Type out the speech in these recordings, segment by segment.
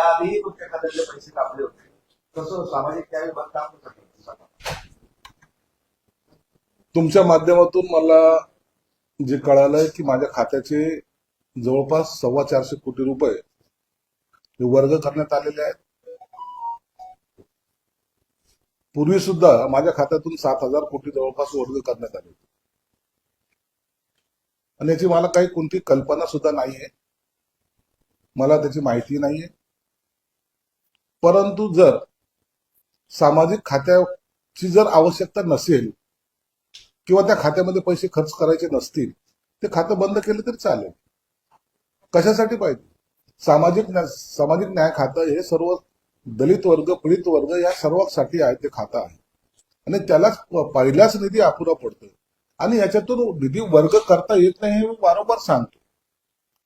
त्याआधीही तुमच्या खात्यातले पैसे कापले होते. तसं सामाजिक त्यावेळी बंद काम तुमच्या माध्यमातून मला जे कळालंय की माझ्या खात्याचे जवळपास सव्वा चारशे कोटी रुपये हे वर्ग करण्यात आलेले आहेत. पूर्वी सुद्धा माझ्या खात्यातून सात हजार कोटी जवळपास वर्ग करण्यात आले होते. आणि याची मला काही कोणती कल्पना सुद्धा नाहीये. मला त्याची माहिती नाहीये. परंतु जर सामाजिक खात्याची जर आवश्यकता नसेल किंवा त्या खात्यामध्ये पैसे खर्च करायचे नसतील ते खातं बंद केलं तरी चालेल. कशासाठी पाहिजे? सामाजिक न्या- सामाजिक न्याय खातं हे सर्व दलित वर्ग पीडित वर्ग या सर्वांसाठी आहे ते खातं आहे. आणि त्यालाच पहिलाच निधी अपुरा पडतो आणि याच्यातून निधी वर्ग करता येत नाही हे मी वारंवार सांगतो.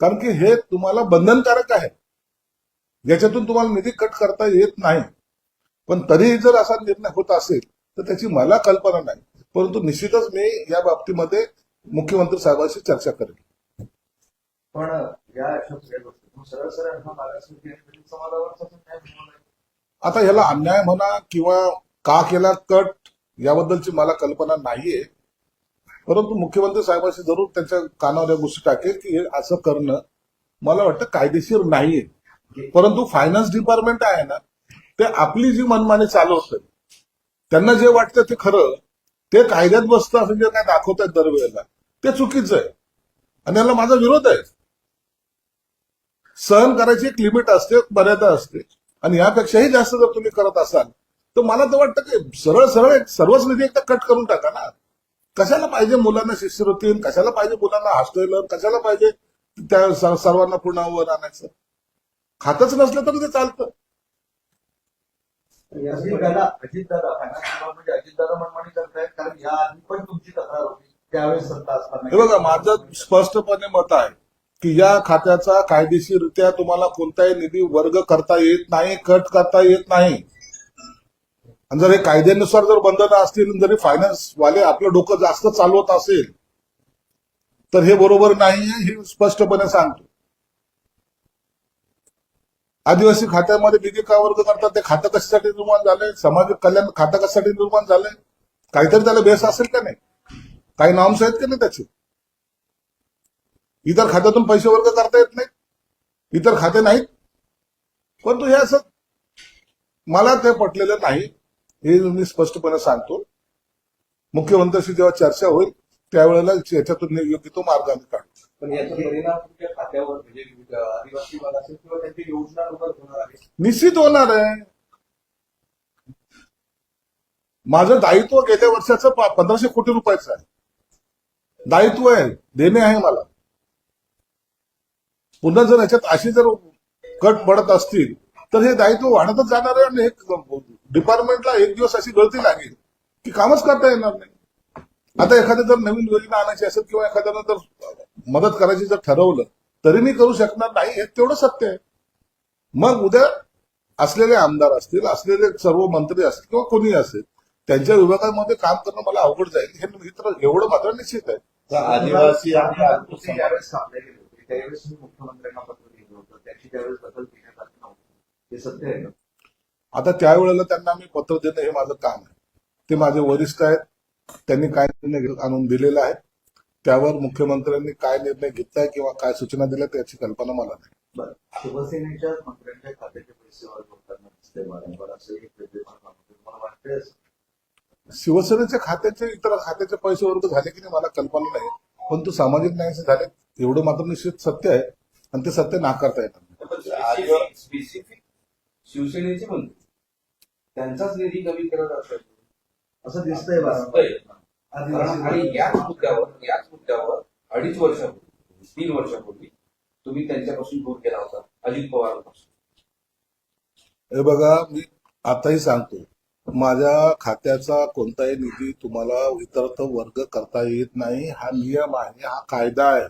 कारण की हे तुम्हाला बंधनकारक आहे. याच्यातून तुम्हाला निधी कट करता येत नाही. पण तरीही जर असा निर्णय होत असेल तर त्याची मला कल्पना नाही. परंतु निश्चितच मी या बाबतीमध्ये मुख्यमंत्री साहेबांशी चर्चा करेन. पण या सरळ सरळ आता ह्याला अन्याय म्हणा किंवा का केला कट याबद्दलची मला कल्पना नाहीये. परंतु मुख्यमंत्री साहेबांशी जरूर त्यांच्या कानावर या गोष्टी टाकेल की हे असं करणं मला वाटतं कायदेशीर नाहीये. परंतु फायनान्स डिपार्टमेंट आहे ना ते आपली जी मनमानी चालवतं त्यांना जे वाटतं ते खरं ते कायद्यात बसतं असं जे काय दाखवतात दरवेळेला ते चुकीचं आहे. आणि याला माझा विरोध आहे. सहन करायची एक लिमिट असते मर्यादा असते. आणि यापेक्षाही जास्त जर तुम्ही करत असाल तर मला तर वाटतं की सरळ सरळ एक सर्वच निधी एकदा कट करून टाका ना. कशाला पाहिजे मुलांना शिष्यवृत्ती कशाला पाहिजे मुलांना हॉस्टेल कशाला पाहिजे त्या सर्वांना पुन्हा आणायचं? खातच नसलं तर ते चालतं. अजितदादा अजितदादा म्हणजे अजितदादा मनमानी करतायत कारण या आधी पण तुमची तक्रार होती. त्यावेळेस सत्ता असताना. हे बघा माझं स्पष्टपणे मत आहे की या खात्याचा कायदेशीररित्या तुम्हाला कोणताही निधी वर्ग करता येत नाही कट करता येत नाही. आणि जर हे कायद्यानुसार जर बंधनं असतील जरी फायनान्स वाले आपलं डोकं जास्त चालवत असेल तर हे बरोबर नाही हे स्पष्टपणे सांगतो. आदिवासी खात्यामध्ये निधी का वर्ग करतात? ते खातं कशासाठी निर्माण झालंय? सामाजिक कल्याण खातं कशासाठी निर्माण झालंय? काहीतरी त्याला बेस असेल का नाही? काही नॉर्म्स आहेत का नाही त्याचे? इतर खात्यातून पैसे वर्ग करता येत नाहीत. इतर खाते नाहीत. परंतु हे असं मला ते पटलेलं नाही. हे मी स्पष्टपणे सांगतो. मुख्यमंत्र्यांशी जेव्हा चर्चा होईल त्यावेळेला याच्यातून योग्य तो मार्ग आम्ही काढू पण याचा परिणाम तुमच्या खात्यावर म्हणजे आदिवासी भाग असेल किंवा त्यांची योजना होणार आहे. निश्चित होणार आहे. माझं दायित्व गेल्या वर्षाचं पंधराशे कोटी रुपयाचं आहे. दायित्व आहे देणे आहे मला. पुन्हा जर याच्यात अशी जर कट पडत असतील तर हे दायित्व वाढतच जाणार आहे आणि एक डिपार्टमेंटला एक दिवस अशी गळती लागेल की कामच करता येणार नाही. आता एखाद्या जर नवीन योजना आणायची असेल किंवा एखाद्यानं जर मदत करायची जर ठरवलं तरी मी करू शकणार नाही हे तेवढं सत्य आहे. मग उद्या असलेले आमदार असतील असलेले सर्व मंत्री असतील किंवा कोणी असेल त्यांच्या विभागामध्ये काम करणं मला अवघड जाईल हे मी तर एवढं मात्र निश्चित आहे. आदिवासी आणि ज्यावेळेस थांबले गेले होते. त्यावेळेस मुख्यमंत्र्यांना पत्र लिहिलं होतं. त्याची त्यावेळेस दखल घेण्यात आली नव्हती. हे सत्य आहे का? आता त्यावेळेला त्यांना मी पत्र देणं हे माझं काम आहे. ते माझे वरिष्ठ आहेत. त्यांनी काय निर्णय आणून दिलेला आहे. त्यावर मुख्यमंत्र्यांनी काय निर्णय घेतलाय किंवा काय सूचना दिल्या त्याची कल्पना मला नाही. बरं. शिवसेनेच्या मंत्र्यांच्या खात्याचे पैसे वर्ग होताना दिसते वारंवार. असं एक विद्यमान माहिती तुम्हाला वाटतंय असं? शिवसेनेच्या खात्याचे इतर खात्याचे पैसे वर्ग झाले की नाही मला कल्पना नाही. पण तो सामाजिक न्यायाचे झाले एवढं मात्र निश्चित सत्य आहे. आणि ते सत्य नाकारता. स्पेसिफिक शिवसेनेचे मंत्री. त्यांचाच निधी कमी जातोय असं दिसतंय वारंवार. आणि याच मुद्द्यावर याच मुद्द्यावर अडीच वर्षापूर्वी तीन वर्षापूर्वी तुम्ही त्यांच्यापासून दूर केला होता अजित पवारांपासून. हे बघा मी आताही सांगतो माझ्या खात्याचा कोणताही निधी तुम्हाला इतरत्र वर्ग करता येत नाही. हा नियम आहे हा कायदा आहे.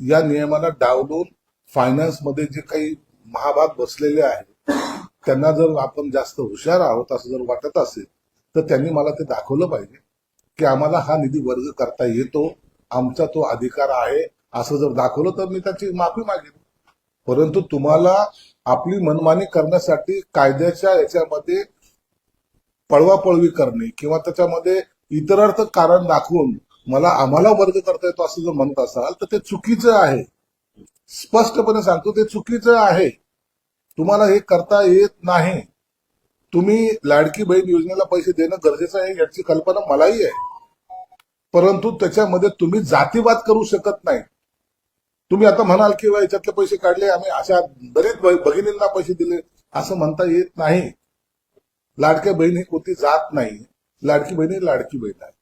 या नियमाला डावलून फायनान्समध्ये जे काही महाभाग बसलेले आहेत त्यांना जर आपण जास्त हुशार आहोत असं जर वाटत असेल तर त्यांनी मला ते दाखवलं पाहिजे की आम्हाला हा निधी वर्ग करता येतो. आमचा तो अधिकार आहे. असं जर दाखवलं तर मी त्याची माफी मागेन. परंतु तुम्हाला आपली मनमानी करण्यासाठी कायद्याच्या याच्यामध्ये पळवापळवी करणे किंवा त्याच्यामध्ये इतरार्थ कारण दाखवून मला आम्हाला वर्ग करता येतो असं जर म्हणत असाल तर ते चुकीचं आहे. स्पष्टपणे सांगतो ते चुकीचं आहे. तुम्हाला हे करता येत नाही. तुम्ही लाडकी बहीण योजनेला पैसे देणं गरजेचं आहे याची कल्पना मलाही आहे. परंतु त्याच्यामध्ये तुम्ही जातीवाद करू शकत नाही. तुम्ही आता म्हणाल की याच्यातले पैसे काढले आम्ही अशा बरेच भगिनींना पैसे दिले असं म्हणता येत नाही. लाडक्या बहीण ही कोणती जात नाही. लाडकी बहीण ही लाडकी बहीण आहे.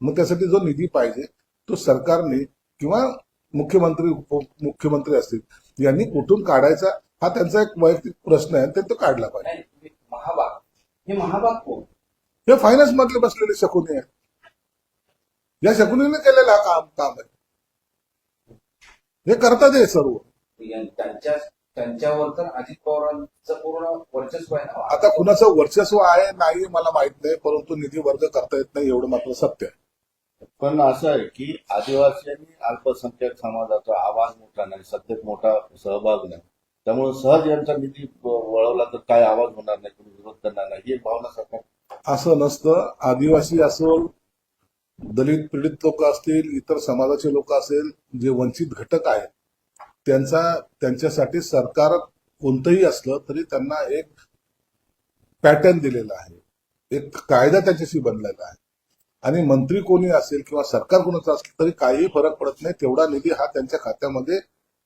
मग त्यासाठी जो निधी पाहिजे तो सरकारने किंवा मुख्यमंत्री उपमुख्यमंत्री असतील यांनी कुठून काढायचा हा त्यांचा एक वैयक्तिक प्रश्न आहे ते तो काढला पाहिजे. हे महाबाग कोण? हे फायनान्स मधले बसलेले शकुनी आहे या शकुनीने केलेलं हा काम काम आहे. हे करतात हे सर्व. त्यांच्या त्यांच्यावर तर अजित पवारांचं पूर्ण वर्चस्व आहे. ना आता कुणाचं वर्चस्व आहे नाही मला माहीत नाही परंतु निधी वर्ग करता येत नाही एवढं मात्र सत्य आहे. पण असं आहे की आदिवासी आणि अल्पसंख्याक समाजाचा आवाज मोठा नाही सत्तेत मोठा सहभाग नाही. त्यामुळे सहज यांचा निधी वळवला तर काय आवाज होणार नाही कोणी विरोध करणार नाही ही एक भावना सरकार असं नसतं. आदिवासी असो दलित पीडित लोक असतील इतर समाजाचे लोक असेल जे वंचित घटक आहेत त्यांचा त्यांच्यासाठी सरकार कोणतंही असलं तरी त्यांना एक पॅटर्न दिलेला आहे. एक कायदा त्यांच्याशी बनलेला आहे. आणि मंत्री कोणी असेल किंवा सरकार कोणाचं असेल तरी काही फरक पडत नाही तेवढा निधी हा त्यांच्या खात्यामध्ये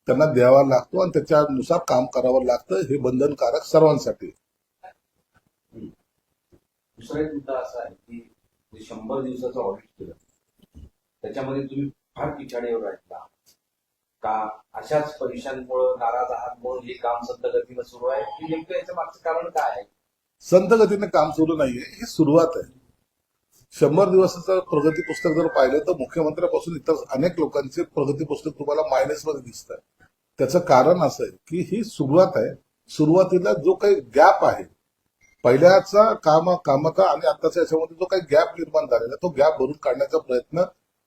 त्यांना द्यावा लागतो आणि त्याच्यानुसार काम करावं लागतं. हे बंधनकारक सर्वांसाठी. दुसरा एक मुद्दा असा आहे की शंभर दिवसाचं ऑडिट केलं त्याच्यामध्ये तुम्ही फार पिछाडीवर राहिला. का अशाच परीक्षांमुळे नाराज आहात म्हणून हे काम संत गतीनं सुरू आहे? की नेमकं याच्या मागचं कारण काय आहे? संत गतीने काम सुरू नाहीये ही सुरुवात आहे. शंभर दिवसाचं प्रगती पुस्तक जर पाहिलं तर मुख्यमंत्र्यापासून इतर अनेक लोकांचे प्रगती पुस्तक तुम्हाला मायनसमध्ये दिसत आहे त्याचं कारण असं आहे की ही सुरुवात आहे. सुरुवातीला जो काही गॅप आहे पहिल्याचा काम कामाचा आणि आताच्या याच्यामध्ये जो काही गॅप निर्माण झालेला आहे, तो गॅप भरून काढण्याचा प्रयत्न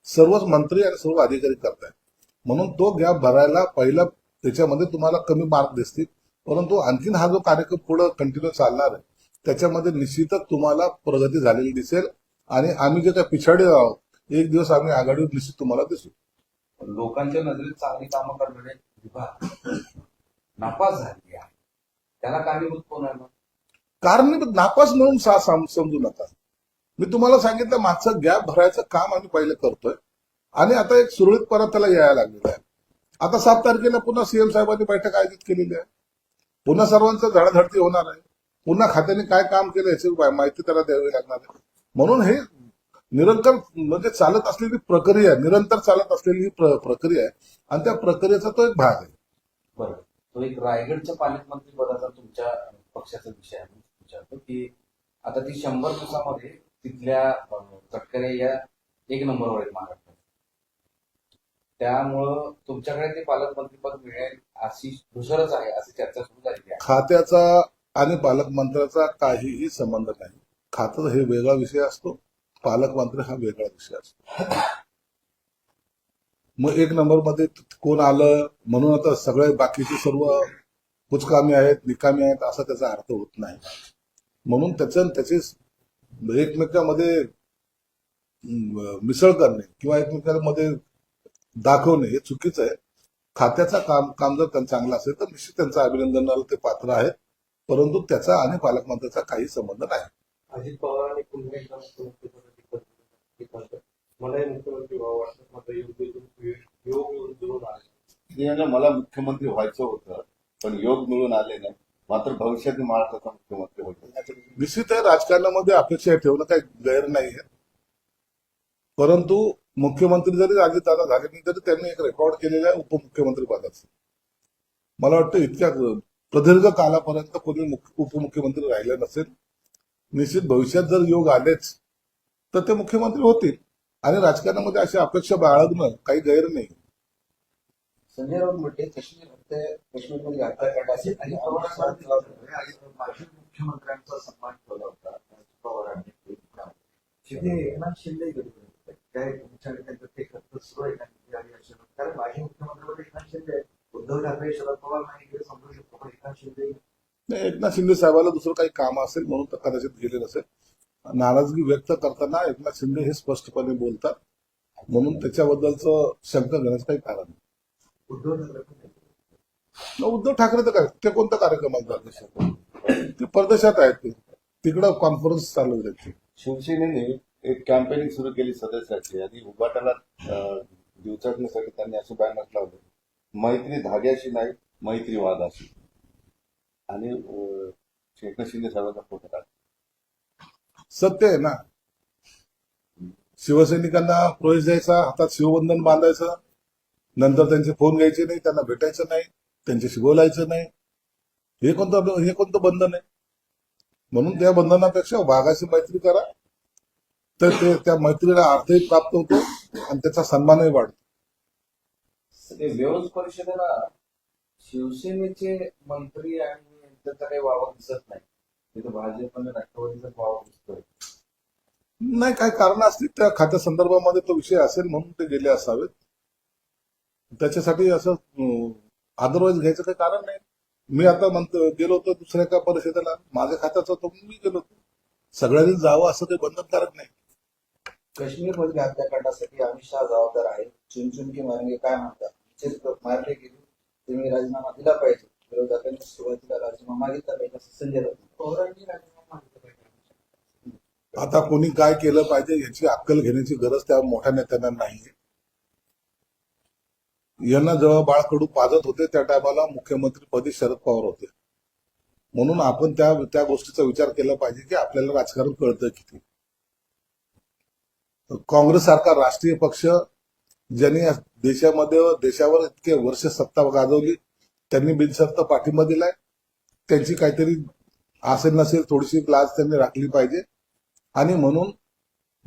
सर्वच मंत्री आणि सर्व अधिकारी करतायत. म्हणून तो गॅप भरायला पहिला त्याच्यामध्ये तुम्हाला कमी मार्क दिसतील. परंतु आणखीन हा जो कार्यक्रम पुढे कंटिन्यू चालणार आहे त्याच्यामध्ये निश्चितच तुम्हाला प्रगती झालेली दिसेल. आणि आम्ही जे काही पिछाडी आहोत एक दिवस आम्ही आघाडीवर निश्चित तुम्हाला दिसू. लोकांच्या नजरेत चांगली कामं करणारे विभाग नापास झालेली आहे. त्याला कारणीभूत कोण आहे मग? नापास म्हणून सा- समजू नका मी तुम्हाला सांगितलं मागचं गॅप भरायचं काम आम्ही पहिले करतोय. आणि आता एक सुरळीत परत त्याला यायला लागलेलं आहे. आता सात तारखेला पुन्हा सीएम साहेबांनी बैठक आयोजित केलेली आहे. पुन्हा सर्वांचं धडाधडती होणार आहे. पुन्हा खात्याने काय काम केलं याची माहिती त्याला द्यावी लागणार आहे. म्हणून हे निरंतर म्हणजे चालत असलेली प्रक्रिया निरंतर चालत असलेली ही प्र- प्रक्रिया आहे. आणि त्या प्रक्रियेचा तो एक भाग आहे. बरं. तो एक रायगडच्या पालकमंत्री पदाचा तुमच्या पक्षाचा विषय आहे. विचारतो की आता ती शंभर दिवसामध्ये तिथल्या तटकरे या एक नंबरवर आहेत महाराष्ट्रात. त्यामुळं तुमच्याकडे ते पालकमंत्री पद मिळेल अशी धुसरच आहे अशी चर्चा सुरू आहे. खात्याचा आणि पालकमंत्र्याचा काहीही संबंध नाही. खातं हे वेगळा विषय असतो. पालकमंत्री हा वेगळा विषय असतो. मग एक नंबरमध्ये कोण आलं म्हणून आता सगळे बाकीचे सर्व कुचकामी आहेत निकामी आहेत असा त्याचा अर्थ होत नाही. म्हणून त्याचं त्याचे एकमेकांमध्ये मिसळ करणे किंवा एकमेकांमध्ये दाखवणे हे चुकीचं आहे. खात्याचा काम काम जर त्यांचं चांगलं असेल तर निश्चित त्यांचं अभिनंदनाला ते पात्र आहेत. परंतु त्याचा आणि पालकमंत्र्याचा काही संबंध नाही. अजित पवार आणि पुन्हा एकदा मुख्यमंत्रीपदाची पदवी करतात. मलाही मुख्यमंत्री व्हावं वाटतं. माझा योग योग येऊन जुळून आले यांना मला मुख्यमंत्री व्हायचं होतं पण योग मिळून आले नाही. मात्र भविष्यात महाराष्ट्राचा मुख्यमंत्री होईल. निश्चित आहे राजकारणामध्ये अपेक्षा ठेवणं काही गैर नाही आहे. परंतु मुख्यमंत्री जरी अजितदादा झाले नाही तरी त्यांनी एक रेकॉर्ड केलेलं आहे उपमुख्यमंत्री पदाचं. मला वाटतं इतक्या प्रदीर्घ कालापर्यंत कोणी मुख्य- उपमुख्यमंत्री राहिले नसेल. निश्चित भविष्यात जर योग आलेच तर ते मुख्यमंत्री होतील. आणि राजकारणामध्ये अशी अपेक्षा बाळगणं काही गैर नाही. संजय राऊत म्हटले काश्मीर हत्या काश्मीरमध्ये हत्या करण्याचे आणि माजी मुख्यमंत्र्यांचा सन्मान ठेवला होता. पवारांनी तिथे एकनाथ शिंदे गेले काय त्यांचं ते खर्च सुरू आहे कारण माजी मुख्यमंत्री एकनाथ शिंदे. उद्धव ठाकरे शरद पवार नाही गेले समजू शकतो. पण एकनाथ शिंदे नाही, एकनाथ शिंदे साहेबाला दुसरं काही काम असेल म्हणून तर कदाचित गेले नसेल नाराजगी व्यक्त करताना एकनाथ शिंदे हे स्पष्टपणे बोलतात. म्हणून त्याच्याबद्दलचं शंका घेण्याचं काही कारण नाही. उद्धव ठाकरे पण नाही. न उद्धव ठाकरे तर काय? ते कोणत्या कार्यक्रमात जाते ते परदेशात आहेत ते. तिकडं कॉन्फरन्स चालू आहे त्यांची. शिवसेनेने एक कॅम्पेनिंग सुरू केली सदस्याची. आणि उभाटाला अं, दिवचकण्यासाठी त्यांनी असे बॅनर लावले. मैत्री धाग्याशी नाही मैत्री वादाशी. आणि एकनाथ शिंदे साहेबांचा फोटो टाकला सत्य आहे ना. शिवसैनिकांना प्रवेश द्यायचा हातात शिवबंधन बांधायचं नंतर त्यांचे फोन घ्यायचे नाही त्यांना भेटायचं नाही त्यांच्याशी बोलायचं नाही. हे कोणतं हे कोणतं बंधन आहे? म्हणून त्या बंधनापेक्षा वाघाशी मैत्री करा. तर ते त्या मैत्रीला अर्थही प्राप्त होतो आणि त्याचा सन्मानही वाढतो. ते व्यवस्थ परिषदेला शिवसेनेचे मंत्री आणि त्यांचा काही वावर दिसत नाही. राष्ट्रवादीचा दिसतोय. नाही काय कारण असतील त्या खात्या संदर्भामध्ये तो विषय असेल म्हणून ते गेले असावेत. त्याच्यासाठी असं अदरवाईज घ्यायचं काही कारण नाही. मी आता म्हणतो गेलो होतो दुसऱ्या एका परिषदेला. माझ्या खात्याचा तो मी गेलो होतो. सगळ्यांनी जावं असं काही बंधनकारक नाही. काश्मीरमधील हत्याकांडासाठी अमित शहा जबाबदार आहेत. चुनचुन की मारेंगे काय म्हणतात? मारले गेले तुम्ही राजीनामा दिला पाहिजे. विरोधकांनी सुरुवातीला राजीनामा मागितला पाहिजे असं संजय राऊत पवारांनी राजीनामा मागितला पाहिजे आता कोणी काय केलं पाहिजे याची अक्कल घेण्याची गरज त्या मोठ्या नेत्यांना नाहीये. यांना जेव्हा बाळकडू पाजत होते त्या टायमाला मुख्यमंत्रीपदी शरद पवार होते. म्हणून आपण त्या त्या गोष्टीचा विचार केला पाहिजे की आपल्याला राजकारण कळतं किती. काँग्रेस सारखा राष्ट्रीय पक्ष ज्यांनी या देशामध्ये व देशावर इतके वर्ष सत्ता गाजवली त्यांनी बिनशर्त पाठिंबा दिलाय. त्यांची काहीतरी असेल नसेल थोडीशी लाज त्यांनी राखली पाहिजे. आणि म्हणून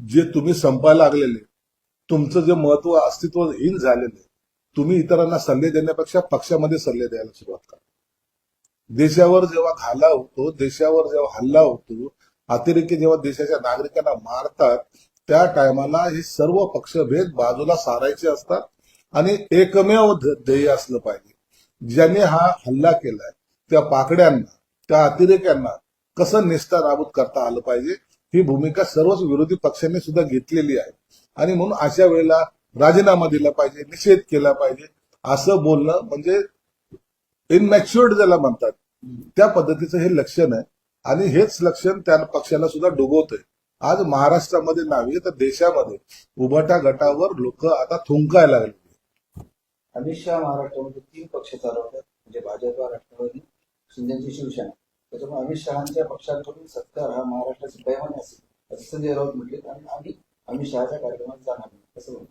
जे तुम्ही संपायला लागलेले तुमचं जे महत्त्व अस्तित्वहीन झालेले तुम्ही इतरांना सल्ले देण्यापेक्षा पक्षामध्ये सल्ले द्यायला सुरुवात करा. देशावर जेव्हा घाला होतो देशावर जेव्हा हल्ला होतो अतिरेकी जेव्हा देशाच्या नागरिकांना मारतात त्या टायमाला हे सर्व पक्षभेद बाजूला सारायचे असतात आणि एकमेव ध- ध्येय असलं पाहिजे. ज्याने हा हल्ला केलाय त्या पाकड्यांना त्या अतिरेक्यांना कसं निष्ठा राबूत करता आलं पाहिजे ही भूमिका सर्वच विरोधी पक्षांनी सुद्धा घेतलेली आहे. आणि म्हणून अशा वेळेला राजीनामा दिला पाहिजे निषेध केला पाहिजे असं बोलणं म्हणजे इनमॅच्युअर्ड ज्याला म्हणतात त्या पद्धतीचं हे लक्षण आहे. आणि हेच लक्षण त्या पक्षाला सुद्धा डुबवतंय. आज महाराष्ट्रामध्ये नव्हे तर देशामध्ये उभाटा गटावर लोक आता थुंकायला लागले. अमित शहा महाराष्ट्रामध्ये तीन पक्ष चालवतात म्हणजे भाजप राष्ट्रवादी शिंदेची शिवसेना. त्याच्यामुळे अमित शहाच्या पक्षाकडून सत्कार हा महाराष्ट्राची बैमानी असेल असं संजय राऊत म्हटले आणि आम्ही अमित शहाच्या कार्यक्रमात जाणार नाही असं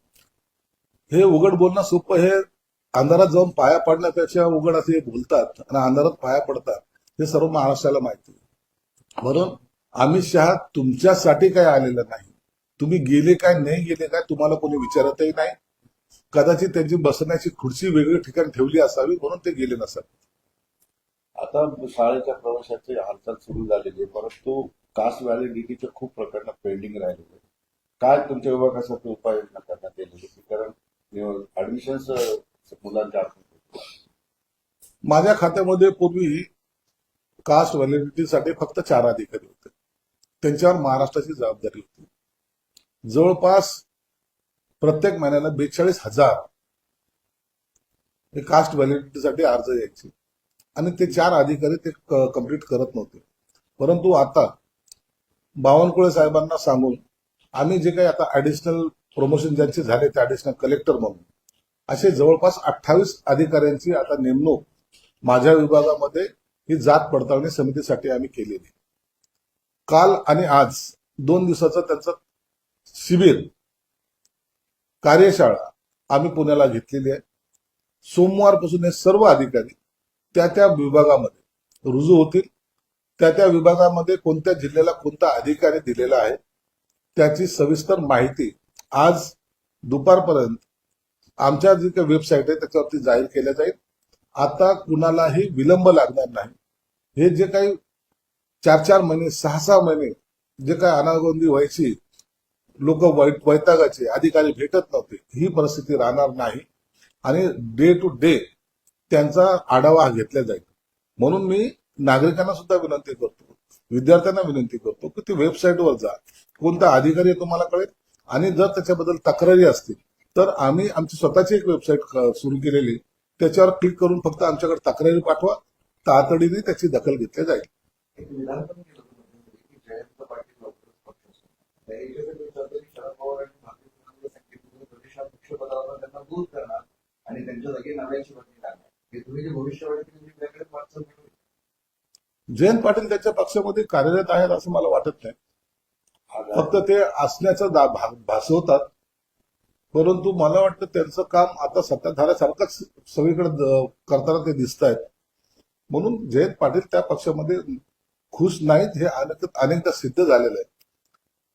हे उघड बोलणं सोपं हे अंधारात जाऊन पाया पडण्यापेक्षा उघड असे बोलतात आणि अंधारात पाया पडतात हे सर्व महाराष्ट्राला माहिती म्हणून अमित शहा तुमच्यासाठी काय आलेलं नाही. तुम्ही गेले काय नाही गेले काय तुम्हाला कोणी विचारतही नाही. कदाचित त्यांची बसण्याची खुर्ची वेगळी ठिकाणी ठेवली असावी म्हणून ते गेले नसत. आता शाळेच्या प्रवेशाची हालचाल सुरू झालेली आहे परंतु कास्ट व्हॅलिडिटीचे खूप प्रकरण पेंडिंग राहिलेले. काय तुमच्या विभागासाठी उपाययोजना करण्यात येईल? कारण ऍडमिशन्स मुलांच्या माझ्या खात्यामध्ये पूर्वी कास्ट व्हॅलिडिटीसाठी फक्त चार अधिकारी होते. त्यांच्यावर महाराष्ट्राची जबाबदारी होती. जवळपास प्रत्येक महिन्याला बेचाळीस हजार हे कास्ट व्हॅलिडिटीसाठी अर्ज यायचे. आणि ते चार अधिकारी ते कंप्लीट करत नव्हते. परंतु आता बावनकुळे साहेबांना सांगून आम्ही जे काही आता ऍडिशनल प्रमोशन ज्यांचे झाले ते ऍडिशनल कलेक्टर म्हणून असे जवळपास अठ्ठावीस अधिकाऱ्यांची आता नेमणूक माझ्या विभागामध्ये ही जात पडताळणी समितीसाठी आम्ही केलेली. काल आणि आज दोन दिवसाचं त्यांचं शिबिर कार्यशाळा आम्ही पुण्याला घेतलेली आहे. सोमवारपासून हे सर्व अधिकारी त्या त्या विभागामध्ये रुजू होतील. त्या त्या विभागामध्ये कोणत्या जिल्ह्याला कोणता अधिकारी दिलेला आहे त्याची सविस्तर माहिती आज दुपारपर्यंत आमच्या जी काही वेबसाईट आहे त्याच्यावरती जाहीर केल्या जाईल. आता कुणालाही विलंब लागणार नाही. हे जे काही चार चार महिने सहा सहा महिने जे काही अनागोंदी व्हायची लोक वैतागाचे अधिकारी भेटत नव्हते. ही परिस्थिती राहणार नाही. आणि डे टू डे त्यांचा आढावा घेतला जाईल. म्हणून मी नागरिकांना सुद्धा विनंती करतो विद्यार्थ्यांना विनंती करतो की ते वेबसाईटवर जा. कोणता अधिकारी तुम्हाला कळेल? आणि जर त्याच्याबद्दल तक्रारी असतील तर आम्ही आमची स्वतःची एक वेबसाईट सुरू केलेली. त्याच्यावर क्लिक करून फक्त आमच्याकडे तक्रारी पाठवा. तातडीने त्याची दखल घेतली जाईल एक विधान पण केलं होतं मध्यंतरी की जयंत पाटील लवकरच पक्ष याच्यासाठी शरद पवार आणि सांगितलं प्रदेशाध्यक्ष पदावर त्यांना दूर करणार आणि त्यांच्या जागी नव्याची बदली लागणार हे तुम्ही जे भविष्यवाणी केली वाटचाल जयंत पाटील त्यांच्या पक्षामध्ये कार्यरत आहेत असं मला वाटत नाही. फक्त ते असण्याचं दा- भासवतात. परंतु मला वाटतं त्यांचं काम आता सत्ताधाऱ्यासारखंच सगळीकडे करताना ते दिसत आहेत म्हणून जयंत पाटील त्या पक्षामध्ये खुश नाहीत हे अनेक अनेकदा सिद्ध झालेलं आहे.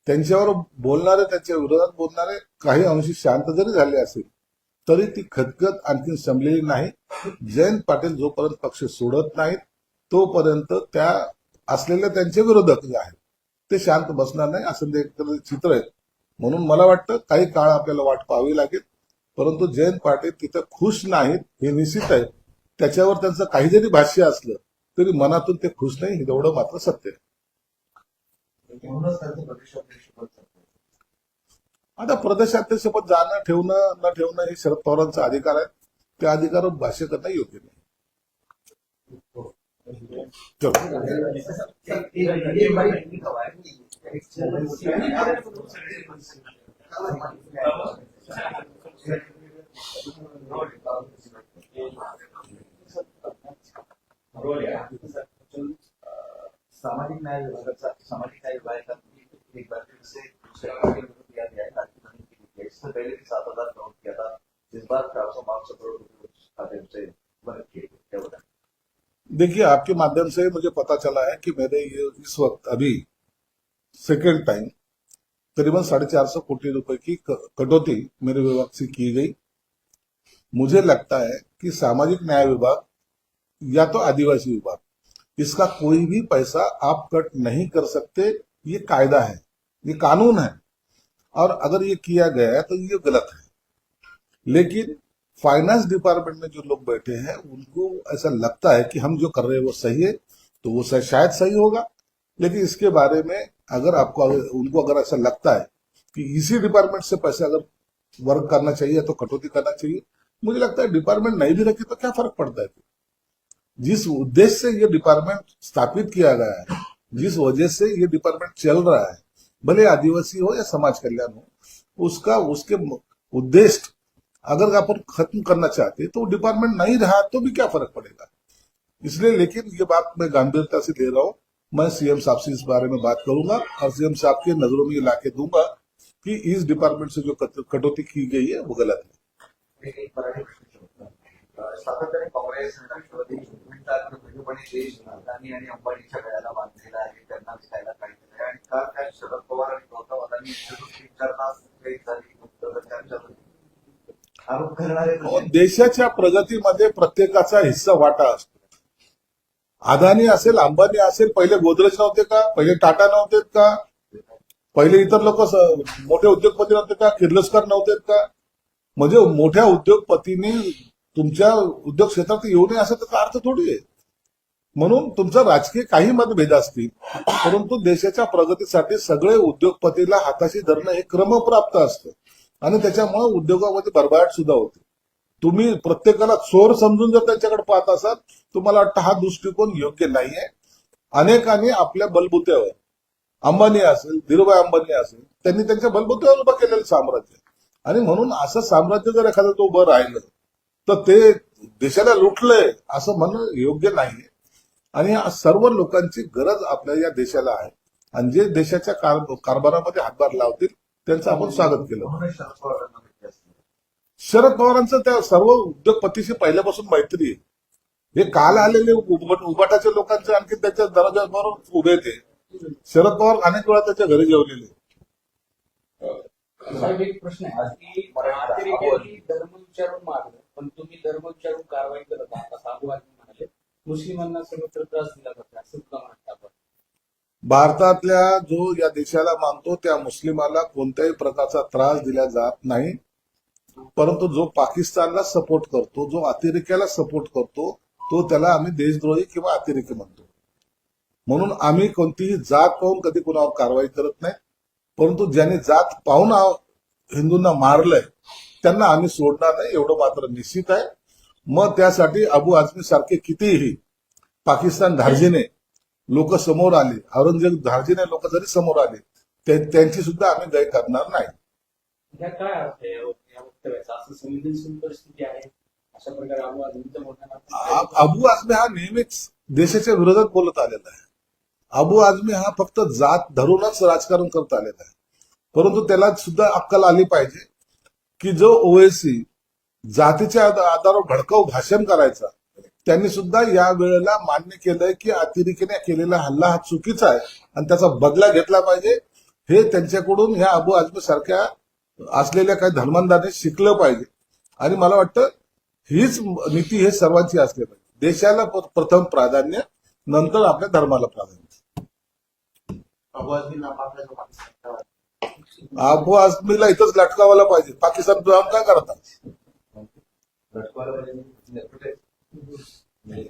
त्यांच्यावर बोलणारे त्यांच्या विरोधात बोलणारे काही अंशी शांत जरी झाले असेल तरी ती खतखत आणखी संपलेली नाही. जयंत पाटील जोपर्यंत पक्ष सोडत नाहीत तोपर्यंत त्या असलेले त्यांचे विरोधक जे आहेत ते शांत बसणार नाही. असं ते चित्र आहे. म्हणून मला वाटतं काही काळ आपल्याला वाट पाहावी लागेल. परंतु जयंत पाटील तिथं खुश नाहीत हे निश्चित आहे. त्याच्यावर त्यांचं काही जरी भाष्य असलं तरी मनातून ते खुश नाही हे एवढं मात्र सत्य आहे. म्हणूनच त्यांचं प्रदेशाध्यक्ष पद आता प्रदेशाध्यक्षपद जाणं ठेवणं न ठेवणं हे शरद पवारांचा अधिकार आहे. त्या अधिकारावर भाष्य करणं योग्य नाही. सामाजिक न्याय विभागाचा देखिए, आपके माध्यम से मुझे पता चला है कि मैंने ये इस वक्त अभी सेकेंड टाइम करीबन साढ़े चार सौ कोटी रुपए की, कटौती मेरे विभाग से की गई। मुझे लगता है कि सामाजिक न्याय विभाग या तो आदिवासी विभाग, इसका कोई भी पैसा आप कट नहीं कर सकते, ये कायदा है, ये कानून है। और अगर ये किया गया है तो ये गलत है। लेकिन फाइनेंस डिपार्टमेंट में जो लोग बैठे हैं उनको ऐसा लगता है कि हम जो कर रहे हैं वो सही है तो वो शायद- सही होगा। लेकिन इसके बारे में अगर आपको अगर, उनको अगर ऐसा लगता है कि इसी डिपार्टमेंट से पैसे अगर वर्क करना चाहिए तो कटौती करना चाहिए मुझे लगता है डिपार्टमेंट नहीं भी रखे तो क्या फ़र्क पड़ता है? जिस उद्देश्य से ये डिपार्टमेंट स्थापित किया गया है जिस वजह से ये डिपार्टमेंट चल रहा है भले आदिवासी हो या समाज कल्याण हो उसका उसके उद्देश्य अगर अपन खत्म करना चाहते तो डिपार्टमेंट नहीं रहा तो भी क्या फ़र्क पड़ेगा? इसलिए लेकिन ये बात मैं गंभीरता से ले रहा हूँ। मैं सीएम साहब से इस बारे में बात करूँगा और सीएम साहब के नज़रों में ये लाके दूँगा कि इस डिपार्टमेंट से जो कटौती की गई है, वो गलत है। आरोप करणारे देशाच्या प्रगतीमध्ये प्रत्येकाचा हिस्सा वाटा असतो. अदानी असेल अंबानी असेल पहिले गोदरेज नव्हते का? पहिले टाटा नव्हते का? पहिले इतर लोक मोठे उद्योगपती नव्हते का? किर्लोस्कर नव्हते का? म्हणजे मोठ्या उद्योगपतींनी तुमच्या उद्योग क्षेत्रात येऊ नये असं त्याचा अर्थ थोडी आहे. म्हणून तुमचं राजकीय काही मतभेद असतील परंतु देशाच्या प्रगतीसाठी सगळे उद्योगपतीला हाताशी धरणं हे क्रमप्राप्त असतं. आणि त्याच्यामुळे उद्योगामध्ये भरभराट सुद्धा होते. तुम्ही प्रत्येकाला चोर समजून जर त्यांच्याकडे पाहत असाल तुम्हाला वाटतं हा दृष्टिकोन योग्य नाहीये. अनेकांनी आपल्या बलबुत्यावर अंबानी असेल धीरूभाई अंबानी असेल त्यांनी त्यांच्या बलबुत्यावर उभं केलेलं साम्राज्य. आणि म्हणून असं साम्राज्य जर एखादं तो उभं राहिलं तर ते देशाला लुटलंय असं म्हणणं योग्य नाहीये. आणि या सर्व लोकांची गरज आपल्या या देशाला आहे. आणि जे देशाच्या कारभारामध्ये हातभार लावतील त्यांचं आपण स्वागत केलं. शरद पवारांचं त्या सर्व उद्योगपतीशी पहिल्यापासून मैत्री आहे. हे काल आलेले उबट उबाटाच्या लोकांचे आणखी त्याच्या दरवाजावर उभे ते. शरद पवार अनेक वेळा त्याच्या घरी जेवलेले. एक प्रश्न आहे. धर्म विचारून मारलं पण तुम्ही धर्म विचारून कारवाई करत आहात असं म्हणाले. मुस्लिमांना सर्वत्र त्रास दिला जातो असं का म्हणता आपण? भारतातल्या जो या देशाला मानतो त्या मुस्लिमाला कोणत्याही प्रकारचा त्रास दिला जात नाही. परंतु जो पाकिस्तानला सपोर्ट करतो जो अतिरेक्याला सपोर्ट करतो तो त्याला आम्ही देशद्रोही किंवा अतिरेकी म्हणतो. म्हणून आम्ही कोणतीही जात पाहून कधी कुणावर कारवाई करत नाही. परंतु ज्यांनी जात पाहून हिंदूंना मारलंय त्यांना आम्ही सोडणार नाही एवढं मात्र निश्चित आहे. मग त्यासाठी अबू आझमी सारखे कितीही पाकिस्तान धार्जीने लोक समोर आले. औरंगजेब धार्जिने लोक जरी समोर आले त्यांची सुद्धा आम्ही दय करणार नाही. अबू आझमी हा नेहमीच देशाच्या विरोधात बोलत आलेला आहे. अबू आझमी हा फक्त जात धरूनच राजकारण करत आलेला आहे. परंतु त्याला सुद्धा अक्कल आली पाहिजे की जो ओएसी जातीच्या आध- आधारावर भडकाऊ भाषण करायचा त्यांनी सुद्धा या वेळेला मान्य केलंय की अतिरेकीने केलेला हल्ला हा चुकीचा आहे आणि त्याचा बदला घेतला पाहिजे. हे त्यांच्याकडून ह्या अबू आझमी सारख्या असलेल्या काही धर्मांधाने शिकलं पाहिजे. आणि मला वाटतं हीच नीती हे सर्वांची असली पाहिजे. देशाला प्रथम प्राधान्य नंतर आपल्या धर्माला प्राधान्य. अबू आझमीला इथंच लटकावायला पाहिजे. पाकिस्तान काय करतात? 没。